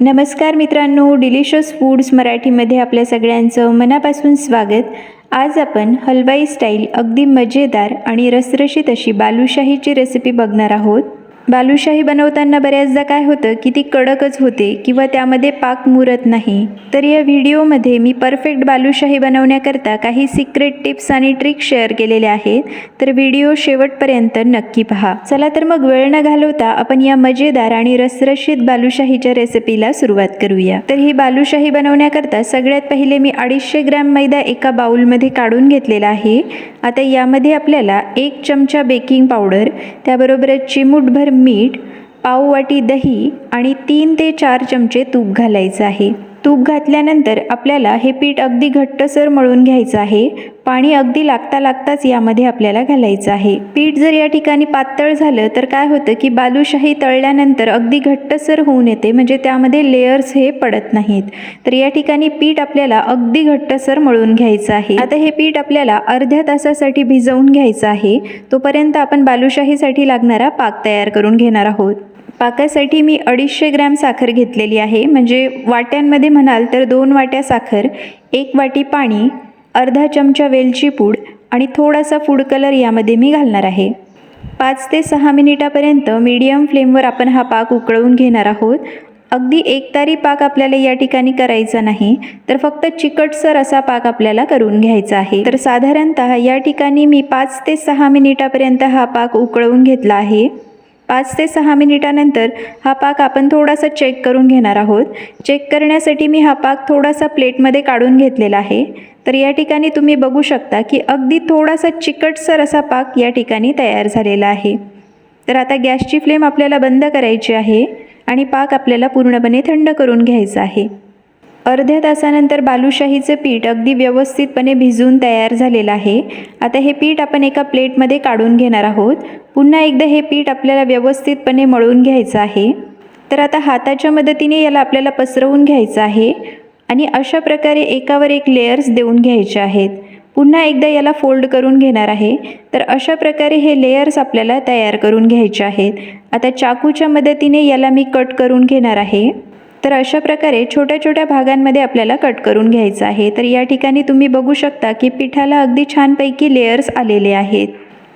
नमस्कार मित्रांनो delicious foods मराठीमध्ये आपल्या सगळ्यांचं मनापासून स्वागत. आज आपण हलवाई स्टाईल अगदी मजेदार आणि रसरशीत अशी बालुशाहीची रेसिपी बघणार आहोत. बालुशाही बनवताना बऱ्याचदा काय होतं की ती कडकच होते किंवा त्यामध्ये पाक मुरत नाही. तर या व्हिडिओमध्ये मी परफेक्ट बालुशाही बनवण्याकरता काही सिक्रेट टिप्स आणि ट्रिक्स शेअर केलेल्या आहेत. तर व्हिडिओ शेवटपर्यंत नक्की पहा. चला तर मग वेळ न घालवता आपण या मजेदार आणि रसरशीत बालुशाहीच्या रेसिपीला सुरुवात करूया. तर ही बालुशाही बनवण्याकरता सगळ्यात पहिले मी अडीचशे ग्रॅम मैदा एका बाउलमध्ये काढून घेतलेला आहे. आता यामध्ये आपल्याला एक चमचा बेकिंग पावडर त्याबरोबरच चिमूटभर मीठ पाववाटी दही आणि तीन ते चार चमचे तूप घालायचं आहे. तूप घातल्यानंतर आपल्याला हे पीठ अगदी घट्टसर मळून घ्यायचं आहे. पाणी अगदी लागता लागताच यामध्ये आपल्याला घालायचं आहे. पीठ जर या ठिकाणी पातळ झालं तर काय होतं की बालुशाही तळल्यानंतर अगदी घट्टसर होऊन येते. म्हणजे त्यामध्ये लेयर्स हे पडत नाहीत. तर या ठिकाणी पीठ आपल्याला अगदी घट्टसर मळून घ्यायचं आहे. आता हे पीठ आपल्याला अर्ध्या तासासाठी भिजवून घ्यायचं आहे. तोपर्यंत आपण बालुशाहीसाठी लागणारा पाक तयार करून घेणार आहोत. पाकासाठी मी अडीचशे ग्रॅम साखर घेतलेली आहे. म्हणजे वाट्यांमध्ये म्हणाल तर दोन वाट्या साखर एक वाटी पाणी अर्धा चमचा वेलची पूड आणि थोडासा फूड कलर यामध्ये मी घालणार आहे. पाच ते सहा मिनिटापर्यंत मीडियम फ्लेमवर आपण हा पाक उकळवून घेणार आहोत. अगदी एकतारी पाक आपल्याला या ठिकाणी करायचा नाही तर फक्त चिकटसर असा पाक आपल्याला करून घ्यायचा आहे. तर साधारणतः या ठिकाणी मी पाच ते सहा मिनिटापर्यंत हा पाक उकळवून घेतला आहे. पाच ते सहा मिनिटानंतर हा पाक आपण थोडासा चेक करून घेणार आहोत. चेक करण्यासाठी मी हा पाक थोडासा प्लेटमध्ये काढून घेतलेला आहे. तर या ठिकाणी तुम्ही बघू शकता की अगदी थोडासा चिकटसर असा पाक या ठिकाणी तयार झालेला आहे. तर आता गॅसची फ्लेम आपल्याला बंद करायची आहे आणि पाक आपल्याला पूर्णपणे थंड करून घ्यायचा आहे. अर्ध्या तासानंतर बालुशाहीचं पीठ अगदी व्यवस्थितपणे भिजून तयार झालेलं आहे. आता हे पीठ आपण एका प्लेटमध्ये काढून घेणार आहोत. पुन्हा एकदा हे पीठ आपल्याला व्यवस्थितपणे मळून घ्यायचं आहे. तर आता हाताच्या मदतीने याला आपल्याला पसरवून घ्यायचं आहे आणि अशा प्रकारे एकावर एक लेयर्स देऊन घ्यायचे आहेत. पुन्हा एकदा याला फोल्ड करून घेणार आहे. तर अशा प्रकारे हे लेयर्स आपल्याला तयार करून घ्यायचे आहेत. आता चाकूच्या मदतीने याला मी कट करून घेणार आहे. तर अशा प्रकारे छोट्या छोट्या भागांमध्ये आपल्याला कट करून घ्यायचं आहे. तर या ठिकाणी तुम्ही बघू शकता की पिठाला अगदी छानपैकी लेयर्स आलेले आहेत.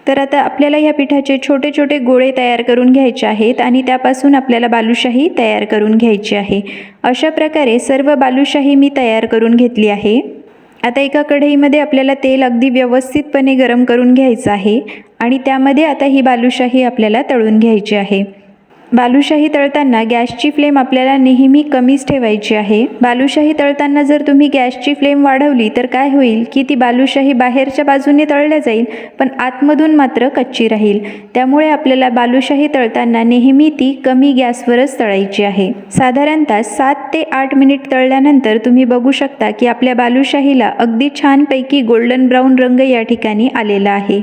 तर आता आपल्याला ह्या पिठाचे छोटे छोटे गोळे तयार करून घ्यायचे आहेत आणि त्यापासून आपल्याला बालुशाही तयार करून घ्यायची आहे. अशा प्रकारे सर्व बालुशाही मी तयार करून घेतली आहे. आता एका कढईमध्ये आपल्याला तेल अगदी व्यवस्थितपणे गरम करून घ्यायचं आहे आणि त्यामध्ये आता ही बालुशाही आपल्याला तळून घ्यायची आहे. बालुशाही तळताना गॅसची फ्लेम आपल्याला नेहमी कमीच ठेवायची आहे. बालुशाही तळताना जर तुम्ही गॅसची फ्लेम वाढवली तर काय होईल की ती बालुशाही बाहेरच्या बाजूने तळल्या जाईल पण आतमधून मात्र कच्ची राहील. त्यामुळे आपल्याला बालुशाही तळताना नेहमी ती कमी गॅसवरच तळायची आहे. साधारणतः सात ते आठ मिनिट तळल्यानंतर तुम्ही बघू शकता की आपल्या बालुशाहीला अगदी छानपैकी गोल्डन ब्राऊन रंग या ठिकाणी आलेला आहे.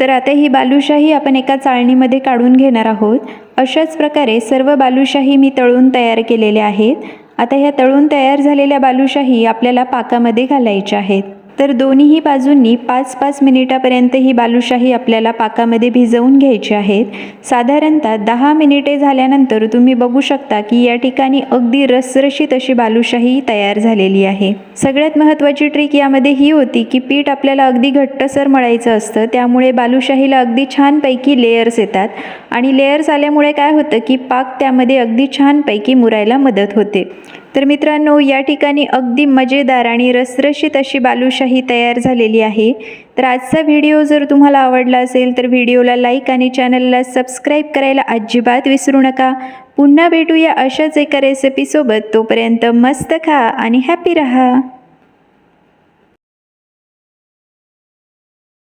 तर आता ही बालुशाही आपण एका चाळणीमध्ये काढून घेणार आहोत. अशाच प्रकारे सर्व बालुशाही मी तळून तयार केलेल्या आहेत. आता ह्या तळून तयार झालेल्या बालुशाही आपल्याला पाकामध्ये घालायच्या आहेत. तर दोन्हीही बाजूंनी पाच पाच मिनिटापर्यंत ही बालुशाही आपल्याला पाकामध्ये भिजवून घ्यायची आहेत. साधारणतः दहा मिनिटे झाल्यानंतर तुम्ही बघू शकता की या ठिकाणी अगदी रसरशीत अशी बालुशाही तयार झालेली आहे. सगळ्यात महत्त्वाची ट्रिक यामध्ये ही होती की पीठ आपल्याला अगदी घट्टसर मळायचं असतं त्यामुळे बालुशाहीला अगदी छानपैकी लेयर्स येतात आणि लेयर्स आल्यामुळे काय होतं की पाक त्यामध्ये अगदी छानपैकी मुरायला मदत होते. तर मित्रांनो या ठिकाणी अगदी मजेदार आणि रसरशीत अशी बालुशाही तयार झालेली आहे. तर आजचा व्हिडिओ जर तुम्हाला आवडला असेल तर व्हिडिओला लाईक आणि चॅनलला सबस्क्राईब करायला अजिबात विसरू नका. पुन्हा भेटूया अशाच एका रेसिपीसोबत तोपर्यंत मस्त खा आणि हॅपी रहा.